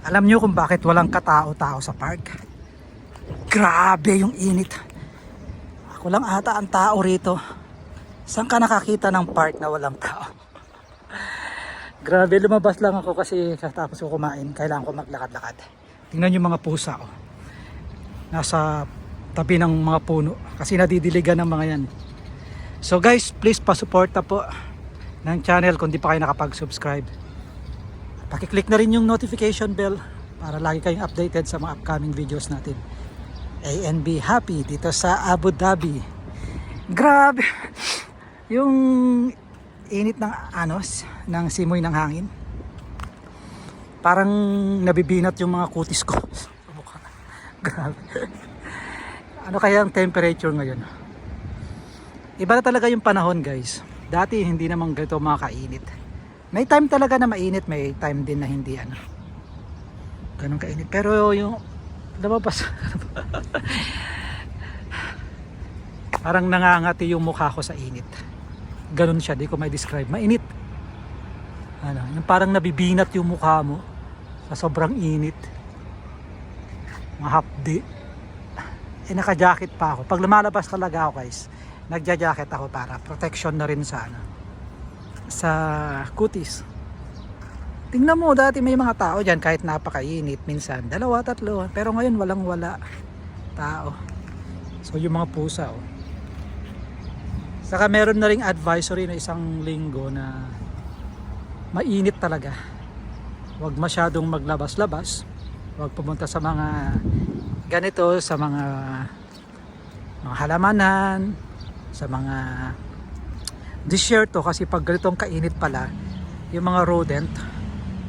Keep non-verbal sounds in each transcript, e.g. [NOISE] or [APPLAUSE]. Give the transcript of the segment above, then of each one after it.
Alam nyo kung bakit walang katao-tao sa park? Grabe yung init. Ako lang ata ang tao rito. Saan ka nakakita ng park na walang tao? [LAUGHS] Grabe, lumabas lang ako kasi katapos ko kumain. Kailangan ko maglakad-lakad. Tingnan yung mga pusa. Oh. Nasa tabi ng mga puno. Kasi nadidiligan ng mga yan. So guys, please pasuporta po ng channel kung di pa kayo nakapag-subscribe. Pakiclick na rin yung notification bell para lagi kayong updated sa mga upcoming videos natin. ANB Happy dito sa Abu Dhabi. Grabe! Yung init ng anos, ng simoy ng hangin. Parang nabibinat yung mga kutis ko. [LAUGHS] Grabe. ano kaya ang temperature ngayon? Iba na talaga yung panahon guys. Dati hindi naman ganito makakainit. May time talaga na mainit, may time din na hindi ano. Ganun kainit. Pero yung lumabas [LAUGHS] parang nangangati yung mukha ko sa init. Ganun siya, di ko may describe. Mainit. Ano, yung parang nabibinat yung mukha mo sa sobrang init. Mahapdi. Eh naka-jacket pa ako. Pag lumalabas talaga ako guys, nagja-jacket ako para protection na rin sa ano, sa kutis. Tingnan mo, dati may mga tao dyan kahit napakainit minsan. Dalawa, tatlo. Pero ngayon walang wala tao. So yung mga pusa oh. Saka meron na ring advisory na isang linggo na mainit talaga. Huwag masyadong maglabas-labas. Huwag pumunta sa mga ganito, sa mga mga halamanan, sa mga disyerto kasi pag ganitong kainit pala, yung mga rodent,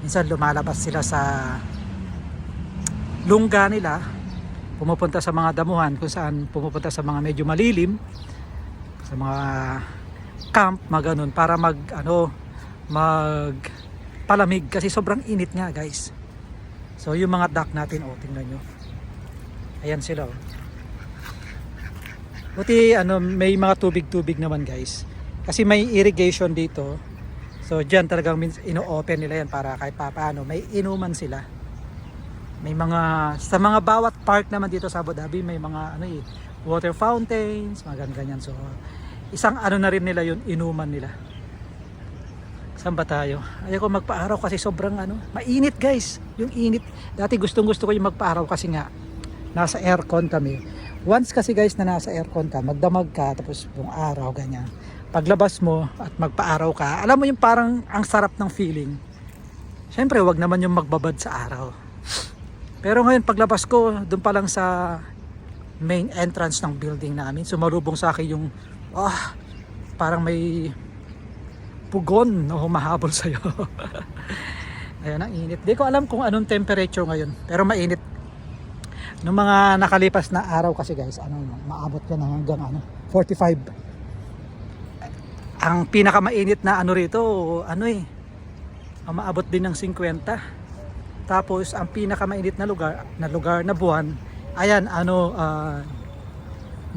minsan lumalabas sila sa lungga nila, pumupunta sa mga damuhan kung saan pumupunta sa mga medyo malilim, sa mga camp, mga ganun, para mag, ano, mag palamig kasi sobrang init nga guys. So yung mga duck natin, oh, tingnan nyo. Ayan sila, oh. Buti ano, may mga tubig-tubig naman guys. Kasi may irrigation dito. So diyan talagang ino-open nila yan para kahit papaano may inuman sila. May mga sa mga bawat park naman dito sa Abu Dhabi may mga ano eh, water fountains, mga ganyan, ganyan. So isang ano na rin nila yun, inuman nila. Saan ba tayo? Ayaw ko magpa-araw kasi sobrang ano, mainit guys. Yung init. Dati gustong gusto ko yung magpa-araw kasi nga nasa aircon kami. Once kasi guys na nasa aircon ka, magdamag ka tapos buong araw ganyan. Paglabas mo at magpa-araw ka, alam mo yung parang ang sarap ng feeling. Siyempre, wag naman yung magbabad sa araw. Pero ngayon paglabas ko, doon pa lang sa main entrance ng building namin, sumarubong sa akin yung ah, parang may pugon na humahabol [LAUGHS] sa'yo. Ayan, ang init. Di ko alam kung anong temperature ngayon, pero mainit. Nung mga nakalipas na araw kasi guys, ano, maabot yan hanggang ano, 45. Ang pinakamainit na ano rito, ano eh, maabot din ng 50. Tapos ang pinakamainit na lugar, na lugar na buwan, ayan ano, ah,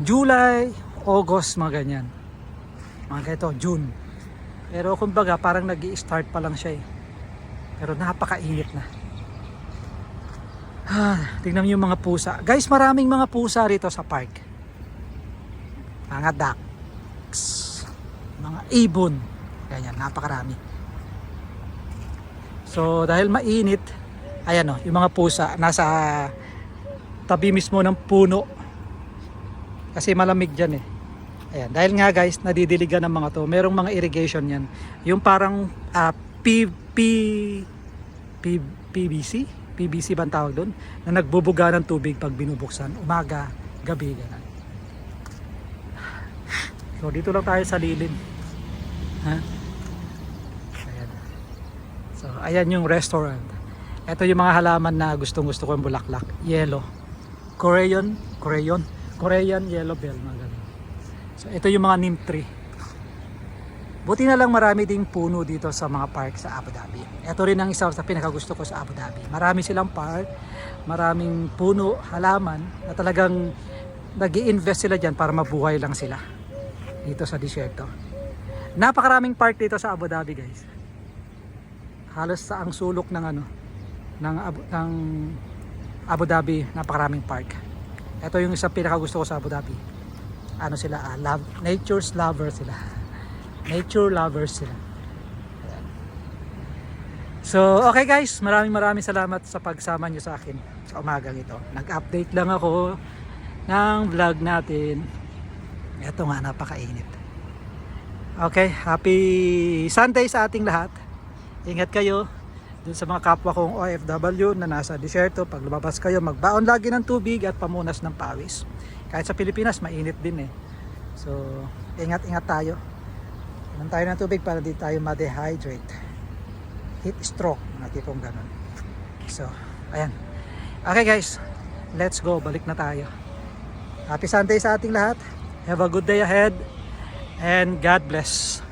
July, August, mga ganyan. Mga ganito, June. Pero kumbaga parang nag start pa lang siya eh. Pero napakainit na. Ah, tingnan niyo yung mga pusa. Guys, maraming mga pusa rito sa park. Mga ducks, mga ibon. Ganyan, napakarami. So, dahil mainit, ayan o, yung mga pusa nasa tabi mismo ng puno. Kasi malamig dyan eh. Ayan, dahil nga guys, nadidiligan ng mga to. Merong mga irrigation yan. Yung parang ah, P, P, P, PVC? PVC ba tawag doon? Na nagbubuga ng tubig pag binubuksan. Umaga, gabi, gano'n. So dito lang tayo sa lilim. Ha? Ayan. So ayan yung restaurant. Ito yung mga halaman na gustong gusto ko yung bulaklak. Yellow. Korean, Korean, Korean yellow bell. Mga. So ito yung mga neem tree. Buti na lang marami ding puno dito sa mga park sa Abu Dhabi. Ito rin ang isa sa pinakagusto ko sa Abu Dhabi. Marami silang park, maraming puno, halaman na talagang nag invest sila dyan para mabuhay lang sila dito sa disyerto. Napakaraming park dito sa Abu Dhabi guys. Halos sa ang sulok ng ano ng, Abu- ng Abu Dhabi, napakaraming park. Ito yung isang pinaka gusto ko sa Abu Dhabi. Ano sila? Ah, love, nature's lover sila. [LAUGHS] Nature lovers sila. So, okay guys, maraming maraming salamat sa pagsama nyo sa akin sa umagang ito. Nag-update lang ako ng vlog natin. Ito nga, napakainit. Okay, happy Sunday sa ating lahat. Ingat kayo dun sa mga kapwa kong OFW na nasa disyerto. Pag lumabas kayo, magbaon lagi ng tubig at pamunas ng pawis. Kahit sa Pilipinas, mainit din eh. So, ingat-ingat tayo. Inom tayo ng tubig para di tayo ma-dehydrate. Heat stroke, mga tipong ganun. So, ayan. Okay guys, let's go. Balik na tayo. Happy Sunday sa ating lahat. Have a good day ahead. And God bless.